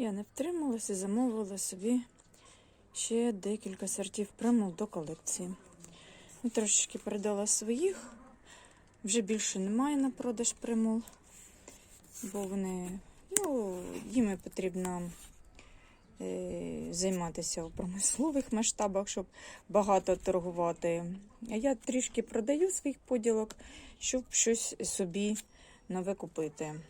Я не втрималася замовила собі ще декілька сортів примул до колекції. Я трошечки передала своїх, вже більше немає на продаж примул, бо вони, ну, їм потрібно е, займатися у промислових масштабах, щоб багато торгувати. А я трішки продаю своїх поділок, щоб щось собі нове купити.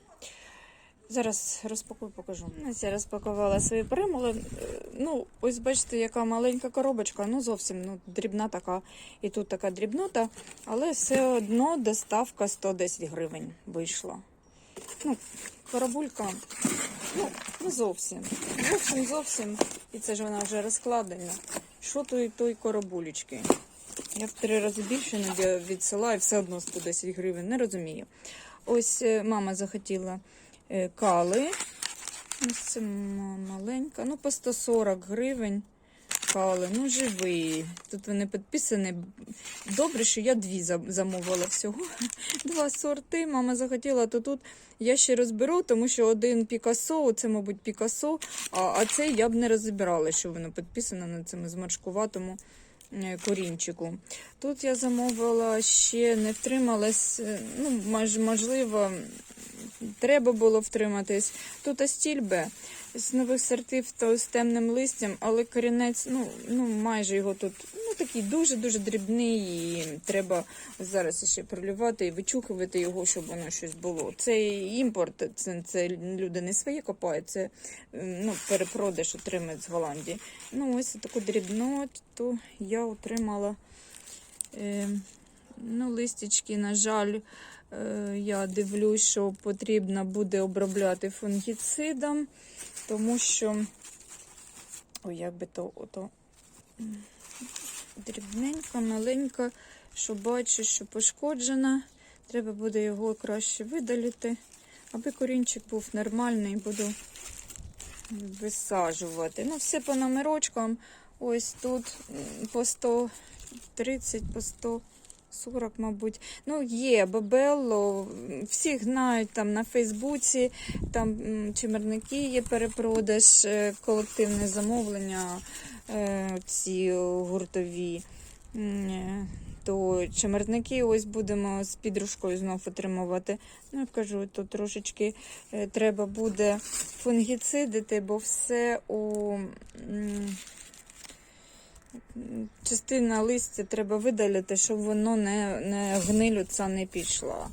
Зараз розпакую, покажу. Я розпакувала свої примули. Е, Ну, ось бачите, яка маленька коробочка, ну зовсім ну, дрібна така. І тут така дрібнота, але все одно доставка 110 гривень вийшла. Ну, коробулька, ну, не зовсім. Зовсім зовсім. І це ж вона вже розкладена. Що той той коробулечки? Я в три рази більше відсилаю, все одно 110 гривень, не розумію. Ось е, мама захотіла кали. Ось це маленька. Ну, по 140 гривень. Кали, ну живі. Тут вони підписані. Добре, що я дві замовила всього. Два сорти. Мама захотіла, то тут я ще розберу, тому що один Пікасо, це, мабуть, Пікасо, а, а цей я б не розібрала, що воно підписано на цьому змаршкуватому е, корінчику. Тут я замовила ще не втрималась, е, ну, мож- можливо, треба було втриматись. Тут астільбе з нових сортів то з темним листям, але корінець, ну, ну майже його тут ну, такий дуже-дуже дрібний, і треба зараз ще пролювати і вичухувати його, щоб воно щось було. Це імпорт, це, це люди не свої копають, це ну, перепродаж отримають з Голландії. Ну, ось таку дрібноту я отримала. Е, ну, листячки, на жаль, я дивлюсь, що потрібно буде обробляти фунгіцидом, тому що, ой, як би то, ото, м, дрібненька, маленька, що бачу, що пошкоджена. Треба буде його краще видалити, аби корінчик був нормальний, буду висаджувати. Ну, все по номерочкам. Ось тут по 130, по 140, мабуть. Ну, є Бабелло, всі знають там на Фейсбуці, там чимерники є перепродаж, е, колективне замовлення, е, ці гуртові. Е, То чимерники ось будемо з підружкою знов отримувати. Ну, я кажу, то трошечки треба буде фунгіцидити, бо все у частина листя треба видалити, щоб воно не, не гнилю не пішла.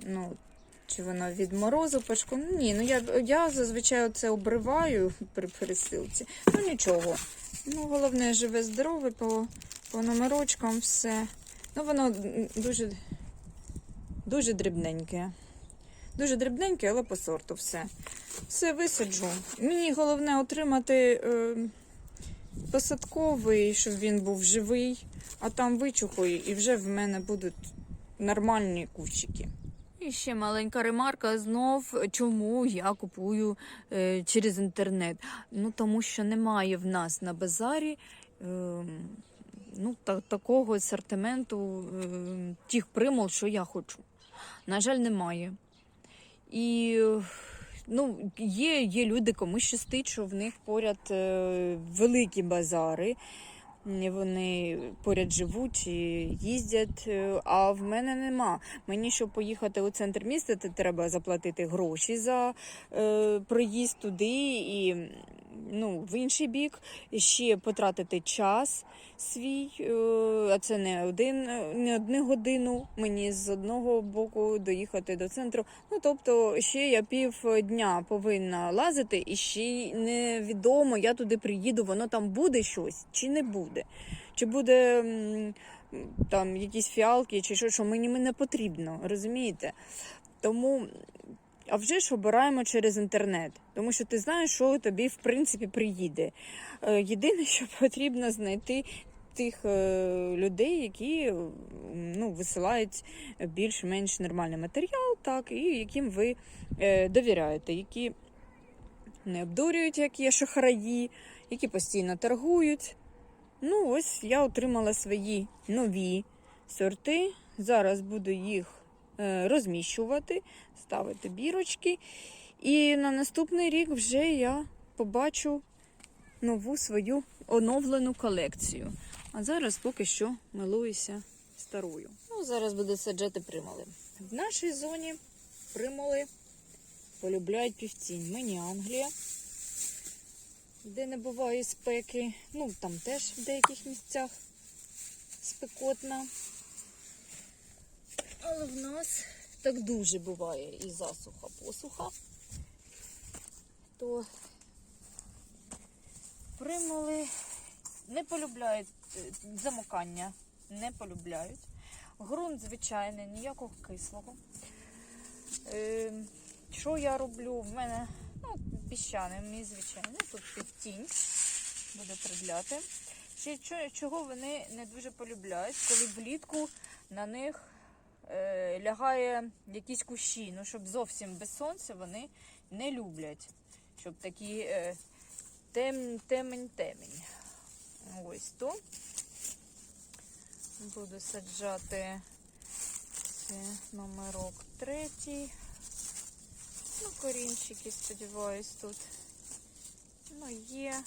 Ну, чи воно від морозу пашку? Ні, ну я, я зазвичай це обриваю при пересилці. Ну нічого. Ну, головне, живе здорове по, по номерочкам все. Ну, воно дуже, дуже дрібненьке. Дуже дрібненьке, але по сорту все. Все висаджу. Мені головне отримати е, посадковий, щоб він був живий, а там вичухаю, і вже в мене будуть нормальні кущики. І ще маленька ремарка знов, чому я купую е, через інтернет. Ну тому що немає в нас на базарі е, ну, та, такого асортименту е, тих примул, що я хочу. На жаль, немає. І е, ну, є, є люди, кому щастить, що в них поряд е, великі базари. Вони поряд живуть і їздять, е, а в мене нема. Мені, щоб поїхати у центр міста, то треба заплатити гроші за е, проїзд туди і ну, в інший бік, ще потратити час свій, е, а це не один, не одну годину мені з одного боку доїхати до центру. Ну тобто ще я півдня повинна лазити, і ще невідомо, я туди приїду, воно там буде щось чи не буде. Чи буде там якісь фіалки, чи що, що мені не потрібно, розумієте? Тому. А вже ж обираємо через інтернет, тому що ти знаєш, що тобі в принципі приїде. Е, Єдине, що потрібно знайти тих е, людей, які ну, висилають більш-менш нормальний матеріал, так, і яким ви е, довіряєте, які не обдурюють, як є шахраї, які постійно торгують. Ну, ось я отримала свої нові сорти. Зараз буду їх розміщувати, ставити бірочки. І на наступний рік вже я побачу нову свою оновлену колекцію. А зараз поки що милуюся старою. Ну, зараз буду саджати примали. В нашій зоні примали полюбляють півтінь. Мені Англія, де не буває спеки. Ну, там теж в деяких місцях спекотна. Але в нас так дуже буває і засуха, посуха. То примули не полюбляють е, замокання, не полюбляють. Ґрунт звичайний, ніякого кислого. Е, що я роблю? В мене ну, піщаний, мій звичайний. Тут півтінь буде придляти. Ще чого вони не дуже полюбляють, коли влітку на них лягає якісь кущі. Ну, щоб зовсім без сонця вони не люблять. Щоб такі е, тем, темень, темень. Ось то. Буду саджати це номерок третій. Ну, корінчики, сподіваюсь, тут. Ну, є.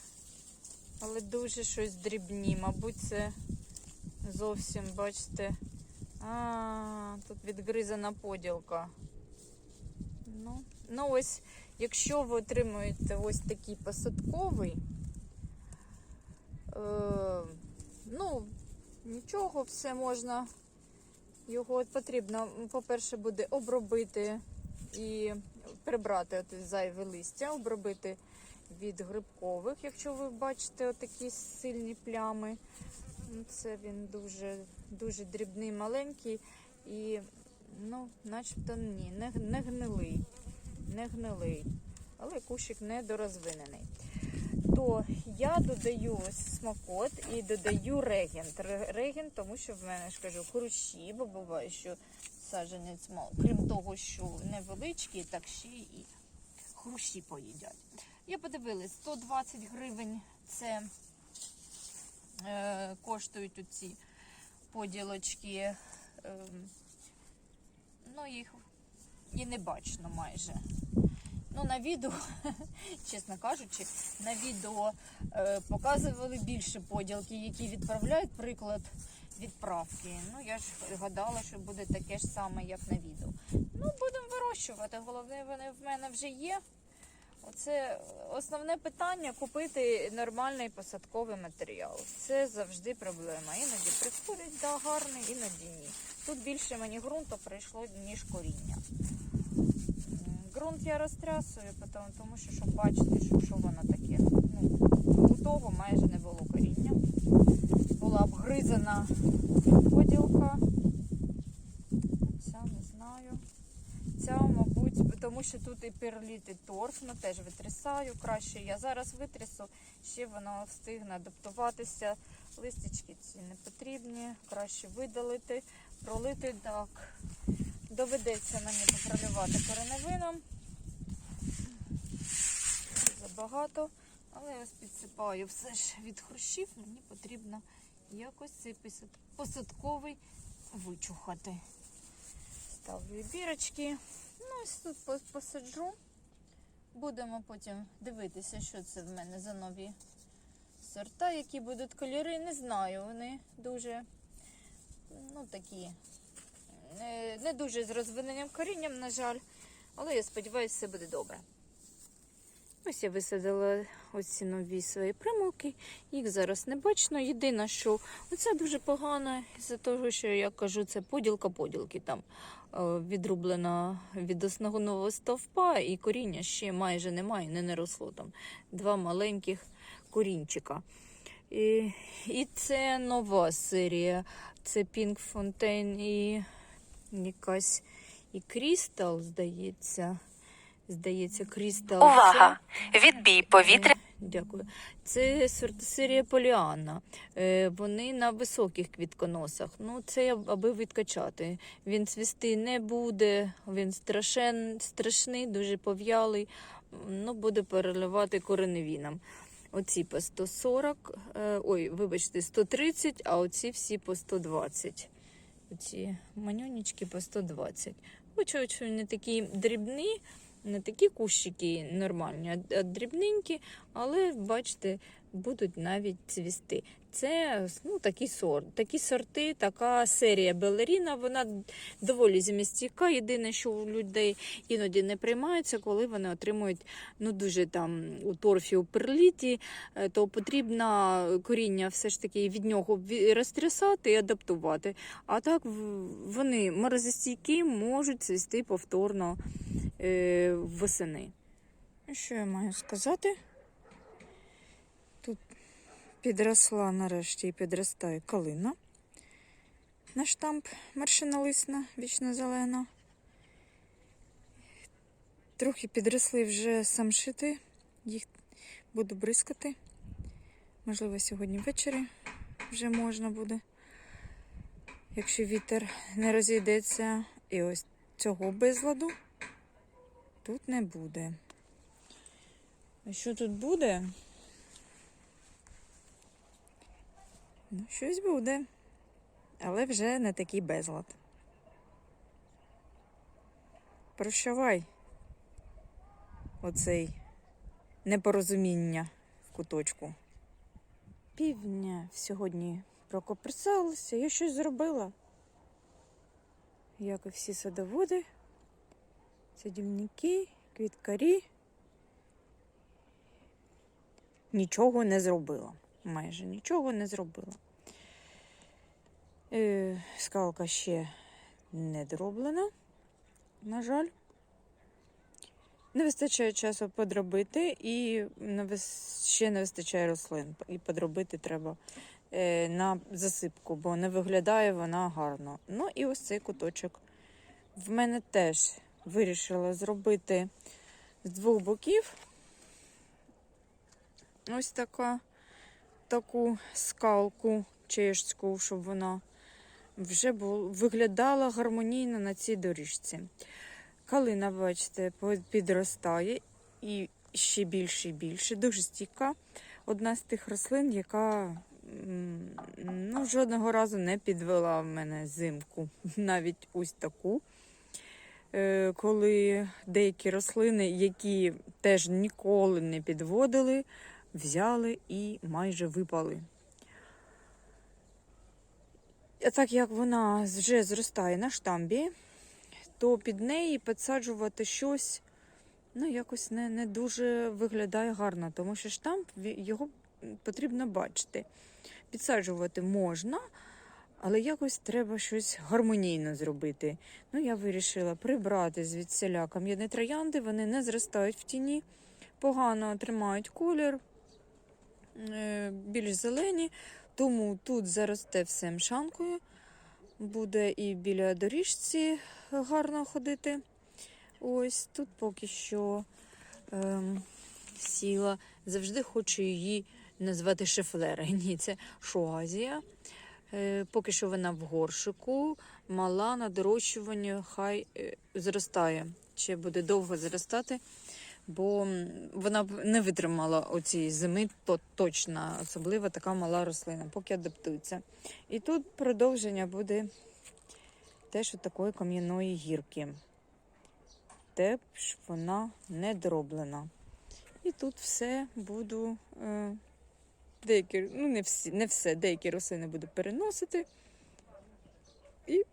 Але дуже щось дрібні. Мабуть, це зовсім, бачите. А, тут відгризана поділка. Ну, ну ось, якщо ви отримуєте ось такий посадковий, е, ну, нічого, все можна. Його потрібно, по-перше, буде обробити і прибрати от зайве листя, обробити від грибкових, якщо ви бачите отакі сильні плями. Ну, Це він дуже, дуже дрібний, маленький і, ну, начебто ні, не, не гнилий. Не гнилий. Але кущик недорозвинений. То я додаю ось смакот і додаю регент. Ре- Регент, тому що в мене ж кажу хрущі, бо буває, що саджанець мав. Крім того, що невеличкий, так ще і хрущі поїдять. Я подивилась, 120 гривень це коштують оці поділочки. Е, ну, їх і не бачно майже. Ну, на відео, чесно кажучи, на відео е, показували більше поділки, які відправляють приклад відправки. Ну, я ж гадала, що буде таке ж саме, як на відео. Ну, будемо вирощувати. Головне, вони в мене вже є. Оце основне питання купити нормальний посадковий матеріал. Це завжди проблема. Іноді приходить да, гарний, іноді ні. Тут більше мені ґрунту прийшло, ніж коріння. Ґрунт я розтрясую, тому що щоб бачити, що, що воно таке. Ну, у того майже не було коріння. Була обгризана поділка. Ця не знаю. Ця, тому що тут і перліт, і торф, ну теж витрясаю. Краще я зараз витрясу, ще воно встигне адаптуватися. Листячки ці не потрібні, краще видалити, пролити так. Доведеться мені попролювати кореневином. Забагато, але я ось підсипаю все ж від хрущів, мені потрібно якось цей посадковий вичухати. Ставлю бірочки. Ось тут по- посаджу. Будемо потім дивитися, що це в мене за нові сорта, які будуть кольори. Не знаю, вони дуже ну, такі не, не дуже з розвиненим корінням, на жаль. Але я сподіваюся, все буде добре. Ось я висадила оці нові свої примулки. Їх зараз не бачно. Єдине, що оця дуже погана, із-за того, що я кажу, це поділка поділки там е, відрублена від основного стовпа, і коріння ще майже немає, не наросло там. Два маленьких корінчика. І, і це нова серія. Це Pink Fontaine і якась і Crystal, здається. Здається, Crystal. Увага! Відбій повітря. Дякую. Це серія Поліанна. Е, Вони на високих квітконосах. Ну, це аби відкачати. Він цвісти не буде, він страшен, страшний, дуже пов'ялий. Ну, буде переливати кореневіном. Оці по 140, е, ой, вибачте, 130, а оці всі по 120. Оці манюнічки по 120. Хочу, що вони такі дрібні, Не такі кущики нормальні, а- дрібненькі, але бачите, будуть навіть цвісти. Це ну, такий сорт, такі сорти, така серія Белеріна, вона доволі змістійка. Єдине, що у людей іноді не приймається, коли вони отримують ну, дуже там у торфі, у перліті, е, то потрібно коріння все ж таки від нього розтрясати і адаптувати. А так вони морозостійкі, можуть цвісти повторно е, восени. Що я маю сказати? Підросла нарешті і підростає калина. На штамп маршиналисна, вічно зелена. Трохи підросли вже самшити, їх буду бризкати. Можливо, сьогодні ввечері вже можна буде, якщо вітер не розійдеться. І ось цього безладу тут не буде. А що тут буде? Ну, щось буде, але вже не такий безлад. Прощавай оцей непорозуміння в куточку. Півдня сьогодні прокоперсалася, я щось зробила. Як і всі садоводи, садівники, квіткарі. Нічого не зробила. Майже нічого не зробила. Е, скалка ще не дроблена, на жаль. Не вистачає часу подробити і ще не вистачає рослин. І подробити треба е, на засипку, бо не виглядає вона гарно. Ну і ось цей куточок. В мене теж вирішила зробити з двох боків ось така, таку скалку чешську, щоб вона вже бу- виглядала гармонійно на цій доріжці. Калина, бачите, підростає і ще більше і більше. Дуже стійка. Одна з тих рослин, яка ну, жодного разу не підвела в мене зимку. Навіть ось таку. Е, Коли деякі рослини, які теж ніколи не підводили, взяли і майже випали. А так як вона вже зростає на штамбі, то під неї підсаджувати щось ну, якось не, не дуже виглядає гарно, тому що штамп його потрібно бачити. Підсаджувати можна, але якось треба щось гармонійно зробити. Ну, я вирішила прибрати звідсіля кам'яні троянди, вони не зростають в тіні, погано тримають колір, більш зелені, тому тут заросте все мшанкою. Буде і біля доріжці гарно ходити. Ось тут поки що ем, сіла. Завжди хочу її назвати шефлера. Ні, це шоазія. Е, поки що вона в горшику, мала на дорощуванні, хай е, зростає. Ще буде довго зростати, бо вона б не витримала оцієї зими, то точно, особливо така мала рослина, поки адаптується. І тут продовження буде теж такої кам'яної гірки. Теж вона не дроблена. І тут все буду. Е, деякі, ну не всі, не все, деякі рослини буду переносити і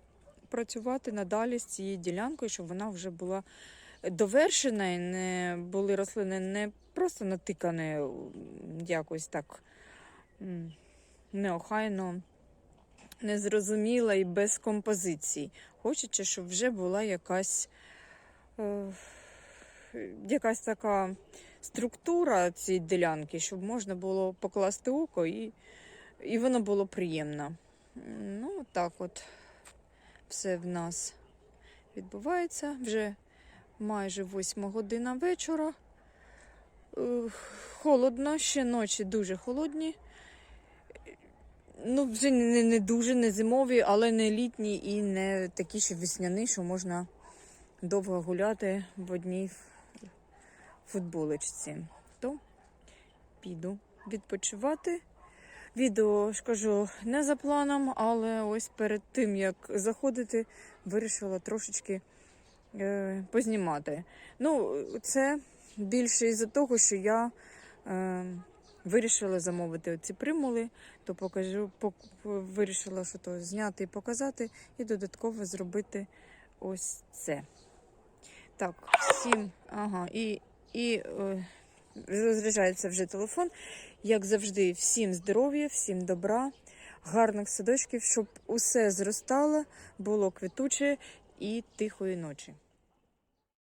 працювати надалі з цією ділянкою, щоб вона вже була довершена і не були рослини не просто натикані якось так неохайно, незрозуміла і без композицій. Хочеться, щоб вже була якась, е, якась така структура цієї ділянки, щоб можна було покласти око і, і воно було приємно. Ну, так от все в нас відбувається. Вже майже восьма година вечора. Е, Холодно, ще ночі дуже холодні. Ну, вже не, не дуже, не зимові, але не літні і не такі, що весняні, що можна довго гуляти в одній футболочці. То піду відпочивати. Відео ж кажу не за планом, але ось перед тим як заходити, вирішила трошечки е, познімати. Ну, це більше із-за того, що я е, вирішила замовити ці примули, то покажу, пок, вирішила, що то зняти і показати, і додатково зробити ось це. Так, всім, ага, і, і е, розряджається вже телефон. Як завжди, всім здоров'я, всім добра, гарних садочків, щоб усе зростало, було квітуче і тихої ночі.